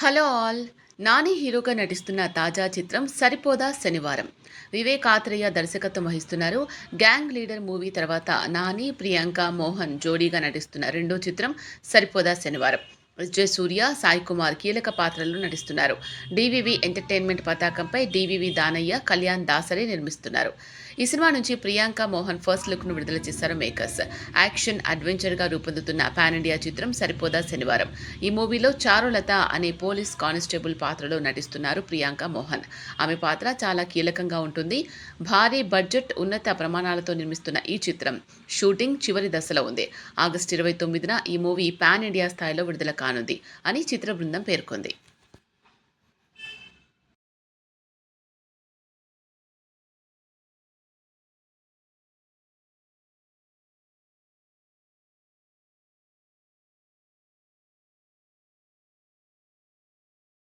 Hello all. Nani హీరోగా నటిస్తున్న తాజా చిత్రం సరిపోదా శనివారం. వివేక్ ఆత్రేయ దర్శకత్వం వహిస్తున్నారు. గ్యాంగ్ లీడర్ మూవీ తర్వాత నాని ప్రియాంక మోహన్ జోడీగా నటిస్తున్న రెండో చిత్రం సరిపోదా శనివారం. విజయ్ సూర్య సాయి కుమార్ కీలక పాత్రల్లో నటిస్తున్నారు. డివివి ఎంటర్టైన్మెంట్ పతాకంపై డివివి దానయ్య కళ్యాణ్ దాసరే నిర్మిస్తున్నారు. ఈ సినిమా నుంచి ప్రియాంక మోహన్ ఫస్ట్ లుక్ను విడుదల చేశారు మేకర్స్. యాక్షన్ అడ్వెంచర్గా రూపొందుతున్న పాన్ ఇండియా చిత్రం సరిపోదా శనివారం. ఈ మూవీలో చారులత అనే పోలీస్ కానిస్టేబుల్ పాత్రలో నటిస్తున్నారు ప్రియాంక మోహన్. ఆమె పాత్ర చాలా కీలకంగా ఉంటుంది. భారీ బడ్జెట్ ఉన్నత ప్రమాణాలతో నిర్మిస్తున్న ఈ చిత్రం షూటింగ్ చివరి దశలో ఉంది. ఆగస్టు ఇరవై తొమ్మిదిన ఈ మూవీ పాన్ ఇండియా స్థాయిలో విడుదల కానుంది అని చిత్ర బృందం పేర్కొంది.